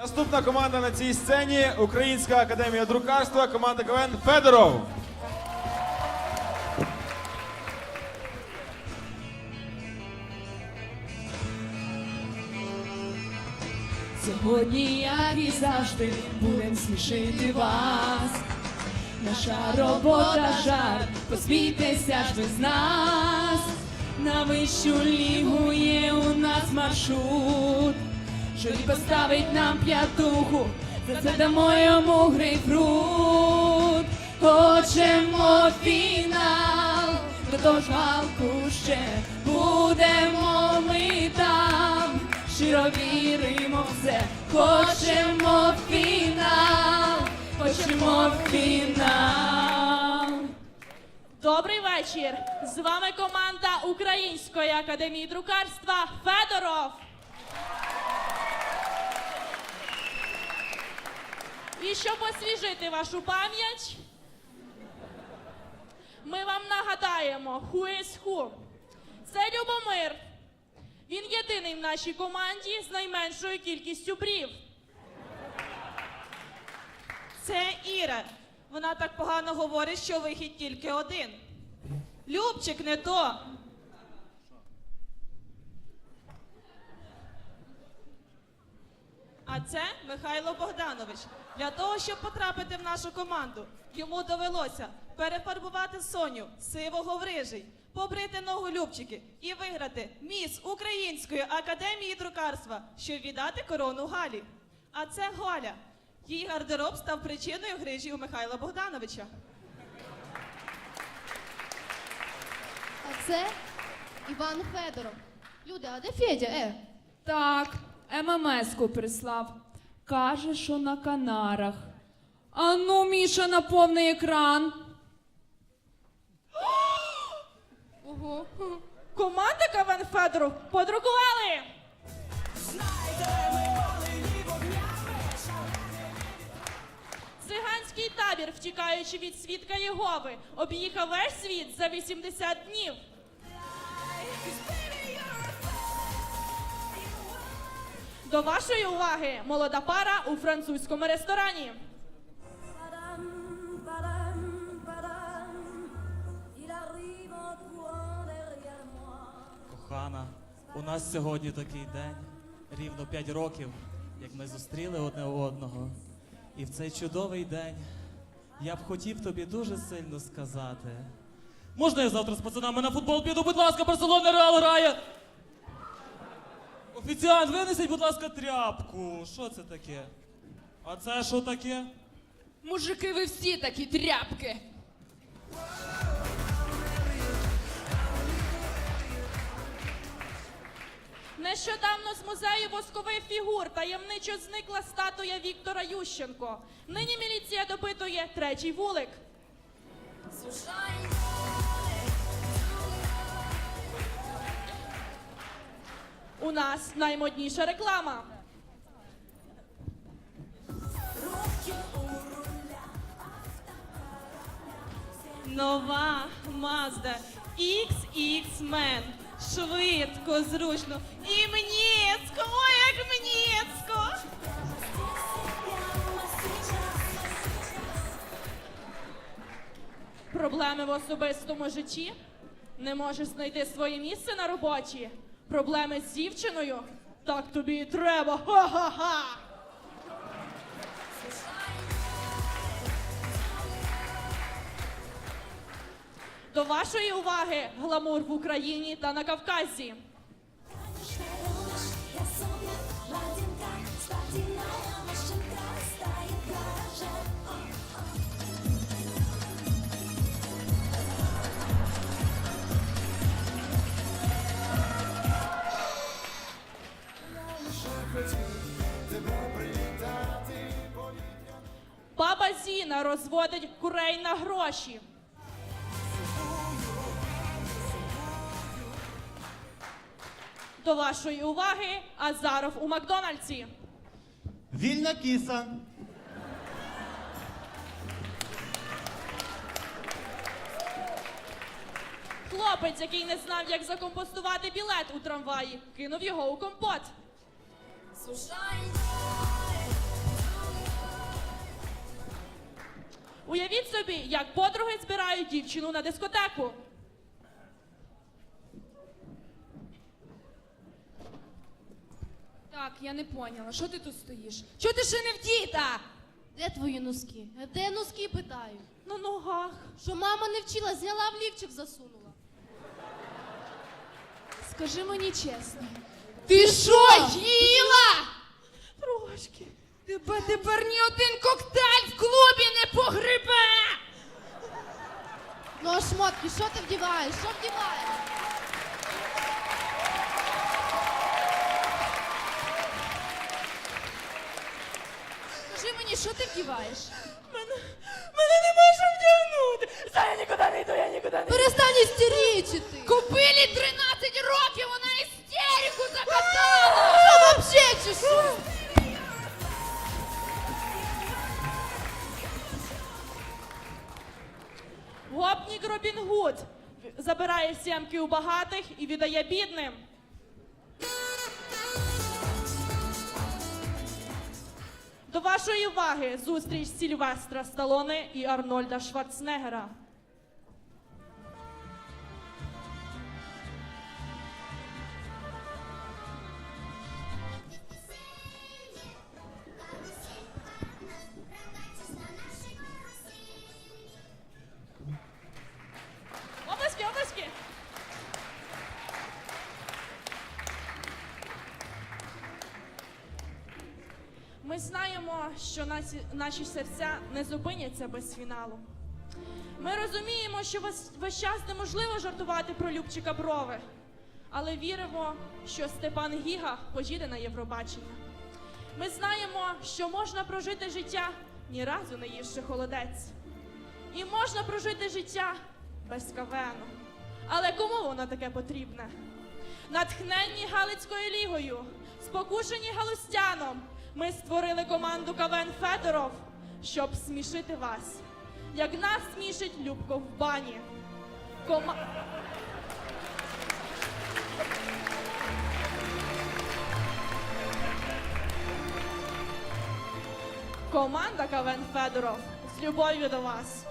Наступна команда на цій сцені Українська академія друкарства, команда КВН Федоров. Сьогодні, як і завжди, будем смішити вас. Наша робота жар, посмійтеся ж ви з нас. На вищу лігу є у нас маршрут. Журі поставить нам п'ятуху, за це дамо йому грейпфрут. Хочемо фінал, до того ж галку ще будемо ми там. Щиро віримо в це, хочемо фінал, хочемо фінал. Добрий вечір! З вами команда Української академії друкарства Федоров. І щоб освіжити вашу пам'ять, ми вам нагадаємо Who is Who. Це Любомир. Він єдиний в нашій команді з найменшою кількістю брів. Це Іра. Вона так погано говорить, що вихід тільки один. Любчик, не то. А це Михайло Богданович. Для того, щоб потрапити в нашу команду, йому довелося перефарбувати Соню сивого в рижий, побрити ногу Любчики і виграти міс Української академії друкарства, щоб віддати корону Галі. А це Галя. Її гардероб став причиною грижі у Михайла Богдановича. А це Іван Федоров. Люди, а де Федя? Е? Так, ММС-ку прислав. Каже, що на Канарах. А ну, Міша, на повний екран. Ого. Команда КВН Федоров подрукували. Циганський табір, втікаючи від свідка Єгови, об'їхав весь світ за 80 днів. До вашої уваги молода пара у французькому ресторані. Кохана, у нас сьогодні такий день, рівно 5 років, як ми зустріли одне одного. І в цей чудовий день я б хотів тобі дуже сильно сказати. Можна я завтра з пацанами на футбол піду, будь ласка, Барселона Реал грає. Офіціант, винесіть, будь ласка, тряпку. Що це таке? А це що таке? Мужики, ви всі такі тряпки. Нещодавно з музею воскових фігур таємничо зникла статуя Віктора Ющенко. Нині міліція допитує третій вулик. У нас наймодніша реклама. Нова Mazda XX-Men. Швидко, зручно. І мніцько, ой, як мніцько. Проблеми в особистому житті? Не можеш знайти своє місце на роботі? Проблеми з дівчиною? Так тобі і треба. Ха-ха-ха! До вашої уваги гламур в Україні та на Кавказі. Розводить курей на гроші. До вашої уваги Азаров у Макдональдсі. Вільна кіса. Хлопець, який не знав, як закомпостувати білет у трамваї, кинув його у компот. Слушай, Уявіть собі, як подруги збирають дівчину на дискотеку. Так, я не поняла, що ти тут стоїш? Чого ти ще не вдіта? Де твої носки? Де носки питаю? На ногах. Що мама не вчила, зняла в лівчик засунула. Скажи мені чесно. Ти що, їла? Трошки. Тебе тепер ні один коктейль в клубі не погребе! Ну а шмотки, що ти вдіваєш? Що вдіваєш? Скажи мені, що ти вдіваєш? Мене, мене не може вдягнути. Та я нікуди не йду, я нікуди не йду. Перестань істерічити. Забирає сімки у багатих і віддає бідним. До вашої уваги зустріч Сільвестра Сталоне і Арнольда Шварценеггера. Знаємо, що наші, серця не зупиняться без фіналу. Ми розуміємо, що весь час неможливо жартувати про Любчика брови, але віримо, що Степан Гіга поїде на Євробачення. Ми знаємо, що можна прожити життя ні разу не ївши холодець. І можна прожити життя без кавену. Але кому воно таке потрібне? Натхненні Галицькою лігою, спокушені галустяном, ми створили команду КВН Федоров, щоб смішити вас, як нас смішить Любко в бані. Кома... Команда КВН Федоров з любов'ю до вас.